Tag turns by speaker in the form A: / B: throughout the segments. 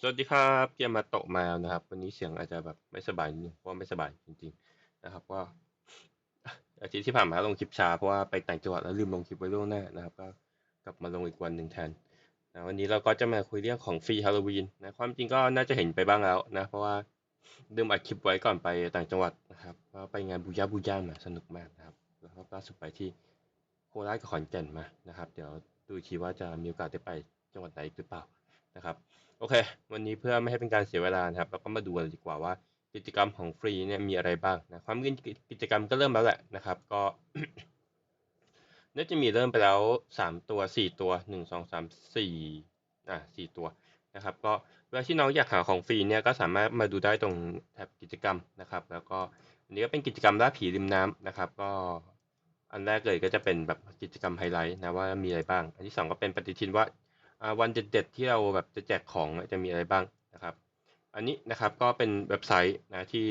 A: สวัสดีครับเกียร์มาโตะมานะครับ วันนี้เสียงอาจจะแบบไม่สบายนิดนึงเพราะไม่สบายจริง ๆ นะครับก็อาทิตย์ที่ผ่านมาลงคลิปช้าเพราะว่าไปต่างจังหวัดแล้วลืมลงคลิปไว้ล่วงหน้านะครับ ก็กลับมาลงอีกวันหนึ่งแทนนะวันนี้เราก็จะมาคุยเรื่องของฟรีฮาโลวีนนะความจริงก็น่าจะเห็นไปบ้างแล้วนะเพราะว่าลืมอัดคลิปไว้ก่อนไปต่างจังหวัดนะครับก็ไปงานบูญาบูญามาสนุกมากนะครับแล้วก็ล่าสุดไปที่โคราชกับขอนแก่นมานะครับ เดี๋ยวดูอีกทีว่าจะมีโอกาสได้ไปจังหวัดไหนอีกหรือเปล่า นะครับโอเค วันนี้เพื่อไม่ให้เป็นการเสียเวลานะครับเราก็มาดูกันดีกว่าว่ากิจกรรมของฟรีเนี่ยมีอะไรบ้างนะความจริงกิจกรรมก็เริ่มแล้วแหละนะครับ ก็น่าจะมีเริ่มไปแล้วสามตัวสี่ตัวหนึ่งสองสามสี่อะสี่ตัวนะครับ ก็เวลาที่น้องอยากหาของฟรีเนี่ยก็สามารถมาดูได้ตรงแท็บกิจกรรมนะครับ แล้วก็อันนี้ก็เป็นกิจกรรมล่าผีริมน้ำนะครับ ก็อันแรกเลยก็จะเป็นแบบกิจกรรมไฮไลท์นะว่ามีอะไรบ้าง อันที่สองก็เป็นปฏิทินว่า วันเด็ดๆที่เราแบบจะแจกของจะมีอะไรบ้างนะครับ อันนี้นะครับก็เป็นเว็บไซต์นะที่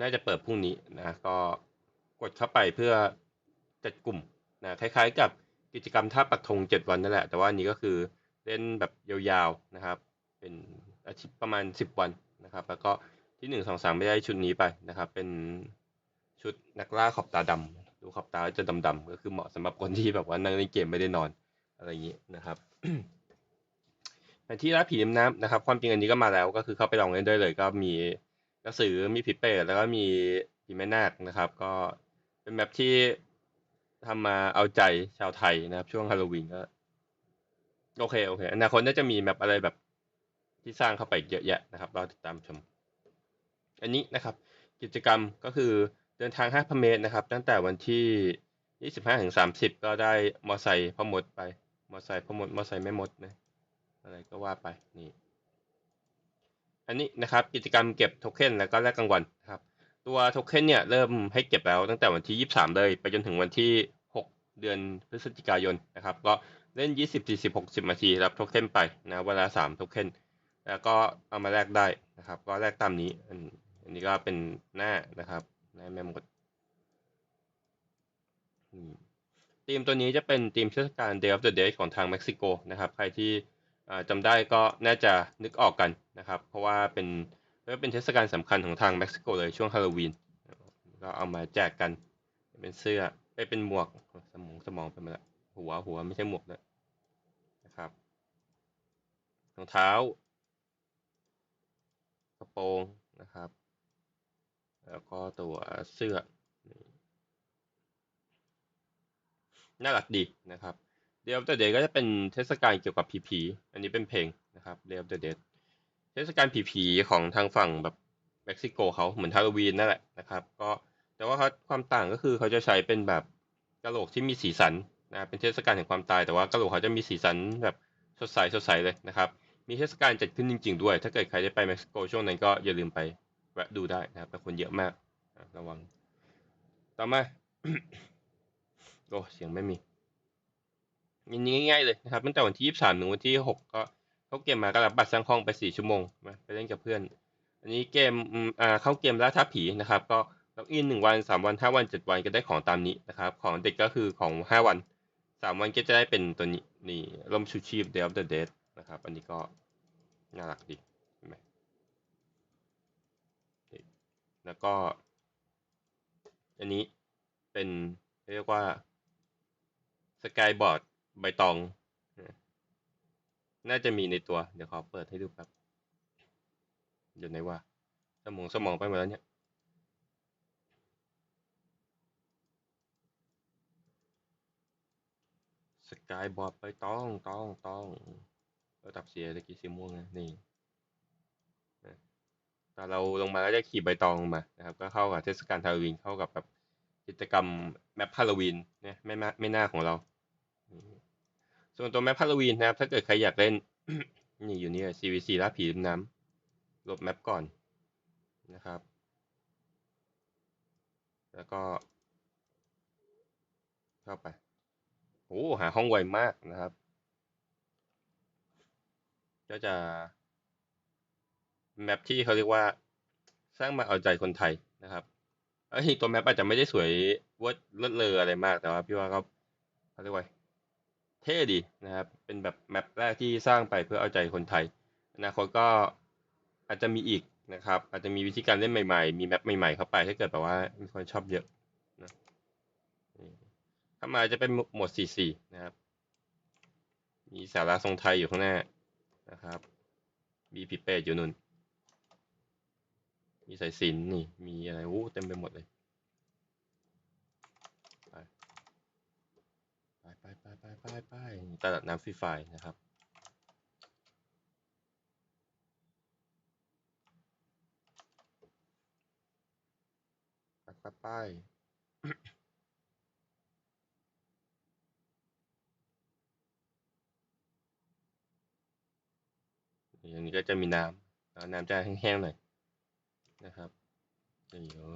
A: น่าจะเปิดพรุ่งนี้นะก็กดเข้าไปเพื่อจัดกลุ่มนะคล้าย ๆ กับกิจกรรมท่าปักธงเจ็ดวันนั่นแหละ แต่ว่านี้ก็คือเล่นแบบยาวๆนะครับ เป็นอาทิตย์ประมาณสิบวันนะครับ แล้วก็ที่หนึ่งสองสามไม่ได้ชุดนี้ไปนะครับ เป็นชุดนักล่าขอบตาดำดูขอบตาจะดำๆก็คือเหมาะสำหรับคนที่แบบว่านั่งเล่นเกมไม่ได้นอน อะไรอย่างนี้นะครับแผนที่ล่าผีริมน้ำนะครับ ความจริงอันนี้ก็มาแล้วก็คือเข้าไปลองเล่นได้เลย ก็มีกระสือมีผีเปรตแล้วก็มีผีแม่นาคนะครับ ก็เป็นแมปที่ทำมาเอาใจชาวไทยนะครับ ช่วงฮาโลวีนก็โอเคโอเคอนาคตน่าจะมีแมปอะไรแบบที่สร้างเข้าไปเยอะแยะนะครับ เราติดตามชม อันนี้นะครับ กิจกรรมก็คือเดินทาง5,000เมตรนะครับ ตั้งแต่วันที่ 25ถึง30 ก็ได้มอไซค์พ่อมดไป มอไซค์พ่อมดมอไซค์แม่มดนะอะไรก็ว่าไปนี่อันนี้นะครับกิจกรรมเก็บโทเค็นแล้วก็แลกรางวัลครับตัวโทเค็นเนี่ยเริ่มให้เก็บแล้วตั้งแต่วันที่ 23 เลย ไปจนถึงวันที่ 6 เดือนพฤศจิกายนนะครับก็เล่น 20 40 60นาทีรับโทเค็นไปนะเวลา 3 โทเค็นแล้วก็เอามาแลกได้นะครับ ก็แลกตามนี้อันอันนี้ก็เป็นหน้านะครับหน้าแม่มดอืม ทีมตัวนี้จะเป็นทีมเทศกาล Day of the Dead ของทางเม็กซิโกนะครับใครที่จำได้ก็น่าจะนึกออกกันนะครับเพราะว่าเป็นเป็นเทศกาลสำคัญของทางเม็กซิโกเลยช่วงฮาโลวีนก็เอามาแจกกันเป็นเสื้อไปเป็นหมวกสมองสมองไปหมาล้วหัวหัวไม่ใช่หมวกนะนะครับรองเท้ากระโปรงนะครับ แล้วก็ตัวเสื้อ น่ารักดีนะครับ Day of the Dead ก็จะเป็นเทศกาลเกี่ยวกับผีผีๆอันนี้เป็นเพลงนะครับ Day of the Dead เทศกาลผีผีๆของทางฝั่งแบบเม็กซิโกเขาเหมือนฮาโลวีนนั่นแหละนะครับก็แต่ว่าเขาความต่างก็คือเขาจะใช้เป็นแบบกะโหลกที่มีสีสันนะเป็นเทศกาลแห่งความตายแต่ว่ากะโหลกเขาจะมีสีสันแบบสดใสสดใสเลยนะครับ มีเทศกาลจัดขึ้นจริง ๆ ด้วย ถ้าเกิดใครได้ไปเม็กซิโกช่วงนั้นก็อย่าลืมไปแวะดูได้นะครับแต่คนเยอะมากระวัง ต่อมา โอ้เสียงไม่มีอันนี้ง่ายๆเลยนะครับตั้งแต่วันที่ 23 ถึงวันที่ 6 ก็เข้าเกมมาก็รับบัตรสร้างห้องไป 4 ชั่วโมงมาไปเล่นกับเพื่อน อันนี้เกมอ่าเข้าเกมล่าท้าผีนะครับ ก็ล็อกอิน1วัน 3 วัน 5 วัน 7 วันก็ได้ของตามนี้นะครับ ของเด็กก็คือของ 5 วัน 3 วันก็จะได้เป็นตัวนี้นี่ร่มชูชีพ Day of the Dead นะครับ อันนี้ก็น่ารักดีเห็นไหมนี่แล้วก็ อันนี้เป็นเรียกว่า สกายบอร์ดใบตอง น่าจะมีในตัว เดี๋ยวขอเปิดให้ดูแป๊บเดี๋ยวไหนว่าสมองสมองไปหมดแล้วเนี่ยสกายบอร์ดใบตองตองตองเระดับเสียตะกี้สีม่วงนะนี่นะแต่เราลงมาก็จะขี่ใบตองมานะครับ ก็เข้ากับเทศกาลฮาโลวีนเข้ากับแบบกิจกรรมแมปฮาโลวีนเนี่ยไม่มาไม่น่าของเรา ส่วนตัวแมปฮาโลวีนนะครับ ถ้าเกิดใครอยากเล่น นี่อยู่นี่ CVC ล่าผีริมน้ำลบแมปก่อนนะครับ แล้วก็ เข้าไปโอ้หาห้องไวมากนะครับ ก็จะ แมปที่เขาเรียกว่าสร้างมาเอาใจคนไทยนะครับเอ้ตัวแมปอาจจะไม่ได้สวยเวิร์ดเลิศเลออะไรมากแต่ว่าพี่ว่าเขาเขาเรียกว่า เท่ดีนะครับ เป็นแบบแมปแรกที่สร้างไปเพื่อเอาใจคนไทยอนาคตก็อาจจะมีอีกนะครับ อาจจะมีวิธีการเล่นใหม่ๆ มีแมปใหม่ๆ เข้าไปถ้าเกิดแบบว่ามีคนชอบเยอะนะถ้ามาจะเป็นโหมด4-4 นะครับ มีสาระทรงไทยอยู่ข้างหน้านะครับ มีพิเปตอยู่นู่น มีสายสินนี่ มีอะไรโอ้เต็มไปหมดเลย ไปไปไปไปไปไป ตลาดน้ำฟรีไฟนะครับไปไปไปอย่างนี้ก็จะมีน้ำแล้วน้ำจะแห้งๆหน่อยนะครับนี่โอ้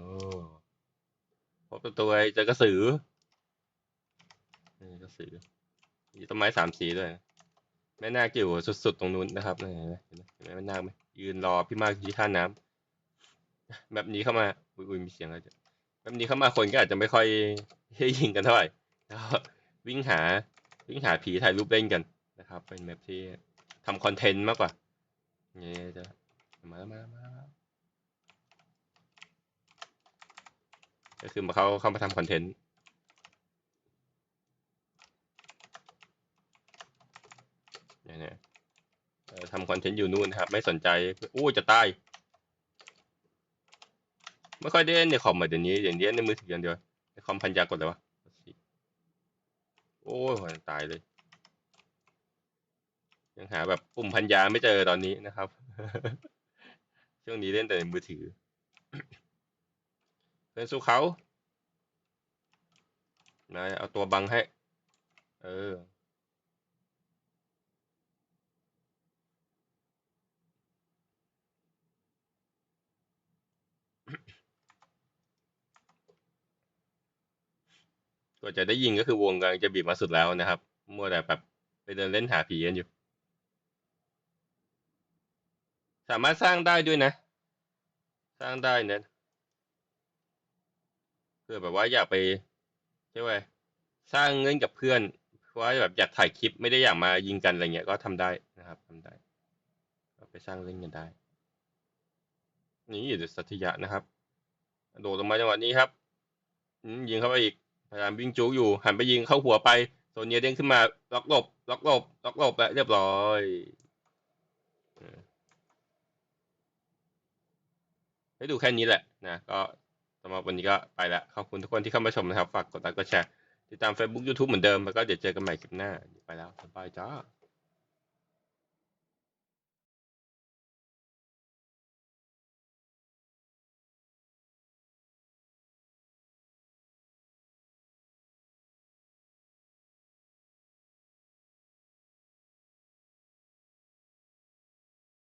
A: พบตัวไอ้เจอกระสือนี่กระสือ มีต้นไม้สามสีด้วยแม่นาคอยู่สุดๆตรงนู้นนะครับเห็นไหมเห็นไหมเห็นไหมแม่นาคไหมยืนรอพี่มากที่ท่าน้ำแบบนี้เข้ามาอุ้ยอุ้ยมีเสียงอะไรแบบนี้เข้ามาคนก็อาจจะไม่ค่อยให้ยิงกันเท่าไหร่แล้ววิ่งหาวิ่งหาผีถ่ายรูปเล่นกันนะครับ เป็นแบบที่ทำคอนเทนต์มากกว่าเนี่ยจะมาแล้วมาแล้วมาแล้วก็คือมาเขาเข้ามาทำคอนเทนต์ เนี่ยทำคอนเทนต์อยู่นู่นนะครับ ไม่สนใจอู้จะตาย ไม่ค่อยได้เล่นในคอมเหมือนเดี๋ยวนี้อย่างนี้เล่นในมือถืออย่างเดียวในคอมพันยากดเลยวะโอ้ยตายเลย ยังหาแบบปุ่มพันยาไม่เจอตอนนี้นะครับ ช่วงนี้เล่นแต่ในมือถือเล่นสู้เขานายเอาตัวบังให้ เออ ก็จะได้ยิงก็คือวงกำลังจะบีบมาสุดแล้วนะครับ มัวแต่แบบไปเดินเล่นหาผีกันอยู่ สามารถสร้างได้ด้วยนะ สร้างได้นะเพื่อแบบว่าอยากไปใช่ไหมสร้างเงินกับเพื่อนเพราะว่าแบบอยากถ่ายคลิปไม่ได้อยากมายิงกันอะไรเงี้ยก็ทำได้นะครับทำได้ก็ไปสร้างเล่นกันได้ นี่อยู่สัตยะนะครับ โดดลงมาจังหวะนี้ครับยิงเข้าไปอีก พยายามวิ่งจู๊อยู่ หันไปยิงเข้าหัวไปโซเนียเด้งขึ้นมาล็อกหลบล็อกหลบล็อกหลบแล้วเรียบร้อยให้ดูแค่นี้แหละนะก็สำหรับวันนี้ก็ไปละขอบคุณทุกคนที่เข้ามาชมนะครับ ฝากกดไลค์กดแชร์ติดตาม Facebook YouTube เหมือนเดิม แล้วก็เดี๋ยวเจอกันใหม่คลิปหน้า ไปแล้วสบายจ้า